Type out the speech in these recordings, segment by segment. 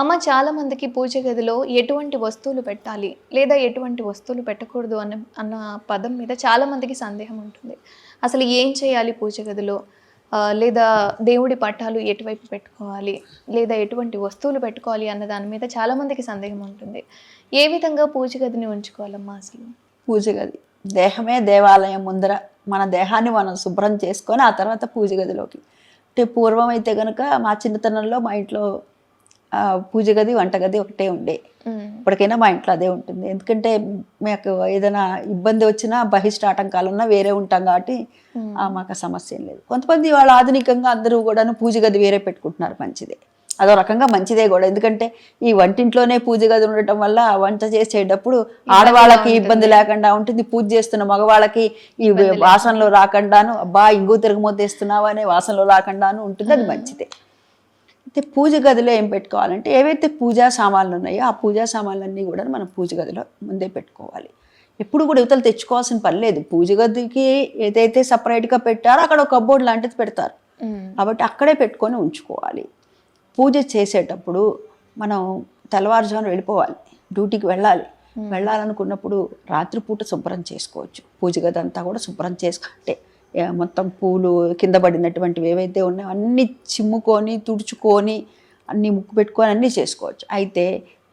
అమ్మ చాలామందికి పూజ గదిలో ఎటువంటి వస్తువులు పెట్టాలి లేదా ఎటువంటి వస్తువులు పెట్టకూడదు అన్న అన్న పదం మీద చాలామందికి సందేహం ఉంటుంది. అసలు ఏం చేయాలి పూజ గదిలో? లేదా దేవుడి పట్టాలు ఎటువైపు పెట్టుకోవాలి? లేదా ఎటువంటి వస్తువులు పెట్టుకోవాలి అన్న దాని మీద చాలామందికి సందేహం ఉంటుంది. ఏ విధంగా పూజ గదిని ఉంచుకోవాలమ్మా అసలు? పూజ గది. దేహమే దేవాలయం ముందర మన దేహాన్ని మనం శుభ్రం చేసుకొని ఆ తర్వాత పూజ గదిలోకి. అంటే పూర్వం అయితే కనుక మా చిన్నతనంలో మా ఇంట్లో పూజ గది వంటగది ఒకటే ఉండే. ఇప్పటికైనా మా ఇంట్లో అదే ఉంటుంది. ఎందుకంటే మాకు ఏదైనా ఇబ్బంది వచ్చినా బహిష్ట ఆటంకాలు ఉన్నా వేరే ఉంటాం కాబట్టి మాకు ఆ సమస్య ఏం లేదు. కొంతమంది వాళ్ళు ఆధునికంగా అందరూ కూడాను పూజ గది వేరే పెట్టుకుంటున్నారు మంచిదే. అదో రకంగా మంచిదే కూడా. ఎందుకంటే ఈ వంటింట్లోనే పూజ గది ఉండటం వల్ల వంట చేసేటప్పుడు ఆడవాళ్ళకి ఇబ్బంది లేకుండా ఉంటుంది. పూజ చేస్తున్న మగవాళ్ళకి ఈ వాసనలో రాకుండాను అబ్బా ఇంగు తిరగమోతేస్తున్నావా అనే వాసనలో రాకుండాను ఉంటుంది. అది మంచిదే. అయితే పూజ గదిలో ఏం పెట్టుకోవాలంటే ఏవైతే పూజా సామాన్లు ఉన్నాయో ఆ పూజా సామాన్లన్నీ కూడా మనం పూజ గదిలో ముందే పెట్టుకోవాలి. ఎప్పుడు కూడా యువతలు తెచ్చుకోవాల్సిన పని లేదు. పూజ గదికి ఏదైతే సపరేట్గా పెట్టారో అక్కడ ఒక కబోర్డ్ లాంటిది పెడతారు. కాబట్టి అక్కడే పెట్టుకొని ఉంచుకోవాలి. పూజ చేసేటప్పుడు మనం తెల్లవారుజామున వెళ్ళిపోవాలి. డ్యూటీకి వెళ్ళాలి. వెళ్ళాలనుకున్నప్పుడు రాత్రిపూట శుభ్రం చేసుకోవచ్చు. పూజ గది అంతా కూడా శుభ్రం చేసుకుంటే మొత్తం పూలు కింద పడినటువంటివి ఏవైతే ఉన్నాయో అన్నీ చిమ్ముకొని తుడుచుకొని అన్నీ ముక్కు పెట్టుకొని అన్నీ చేసుకోవచ్చు. అయితే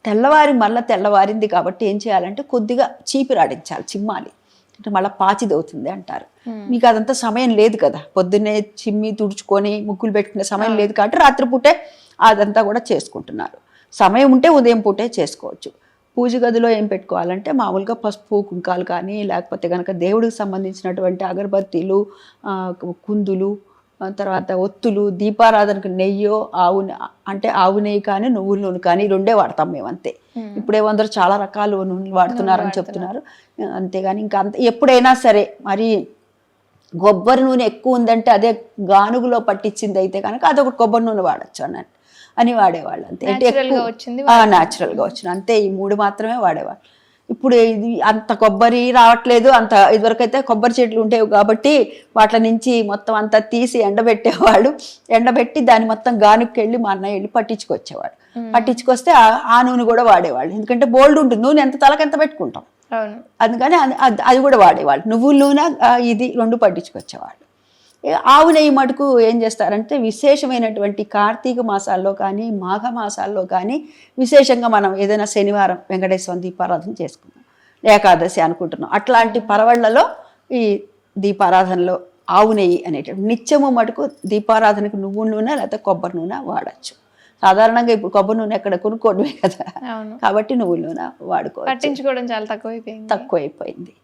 తెల్లవారి మళ్ళీ తెల్లవారింది కాబట్టి ఏం చేయాలంటే కొద్దిగా చీపిరాడించాలి చిమ్మాలి. అంటే మళ్ళీ పాచిది అవుతుంది అంటారు మీకు అదంతా సమయం లేదు కదా. పొద్దున్నే చిమ్మి తుడుచుకొని ముగ్గులు పెట్టుకునే సమయం లేదు కాబట్టి రాత్రిపూటే అదంతా కూడా చేసుకుంటున్నారు. సమయం ఉంటే ఉదయం పూటే చేసుకోవచ్చు. పూజ గదిలో ఏం పెట్టుకోవాలంటే మామూలుగా పసుపు కుంకాలు కానీ లేకపోతే కనుక దేవుడికి సంబంధించినటువంటి అగరబత్తీలు కుందులు తర్వాత ఒత్తులు దీపారాధనకు నెయ్యో ఆవు అంటే ఆవు నెయ్యి కానీ నువ్వుల నూనె కానీ రెండే వాడతాం మేము అంతే. ఇప్పుడేమో అందరూ చాలా రకాలు నూనెలు వాడుతున్నారని చెప్తున్నారు. అంతేగాని ఇంకా అంత ఎప్పుడైనా సరే మరి కొబ్బరి నూనె ఎక్కువ ఉందంటే అదే గానుగులో పట్టించింది అయితే కనుక అదొకటి కొబ్బరి నూనె వాడచ్చు అన్నట్టు. అని వాడేవాళ్ళు అంతే. అంటే Natural గా ఎక్కువ- వచ్చింది. అంతే ఈ మూడు మాత్రమే వాడేవాళ్ళు. ఇప్పుడు ఇది అంత కొబ్బరి రావట్లేదు అంత ఇదివరకైతే కొబ్బరి చెట్లు ఉండేవి కాబట్టి వాటి నుంచి మొత్తం అంతా తీసి ఎండబెట్టేవాడు ఎండబెట్టి దాన్ని మొత్తం గానుకి వెళ్ళి మా అన్నయ్య వెళ్ళి పట్టించుకొచ్చేవాడు. పట్టించుకొస్తే ఆ- నూనె కూడా వాడేవాళ్ళు. ఎందుకంటే బోల్డ్ ఉంటుంది నూనె ఎంత తలకెంత పెట్టుకుంటాం. అందుకని అది- కూడా వాడేవాళ్ళు. నువ్వుల నూనె ఇది రెండు పట్టించుకొచ్చేవాళ్ళు. ఆవు నెయ్యి మటుకు ఏం చేస్తారంటే విశేషమైనటువంటి కార్తీక మాసాల్లో కానీ మాఘ మాసాల్లో కానీ విశేషంగా మనం ఏదైనా శనివారం వెంకటేశ్వర దీపారాధన చేసుకున్నాం ఏకాదశి అనుకుంటున్నాం. అట్లాంటి పరవళ్ళలో ఈ దీపారాధనలో ఆవు నెయ్యి అనేటువంటి నిత్యము మటుకు దీపారాధనకు నువ్వుల నూనె లేకపోతే కొబ్బరి నూనె వాడచ్చు. సాధారణంగా ఇప్పుడు కొబ్బరి నూనె ఎక్కడ కొనుక్కోవడమే కదా. కాబట్టి నువ్వుల నూనె వాడుకోవచ్చు. పట్టించుకోవడం చాలా తక్కువైపోయింది. తక్కువైపోయింది.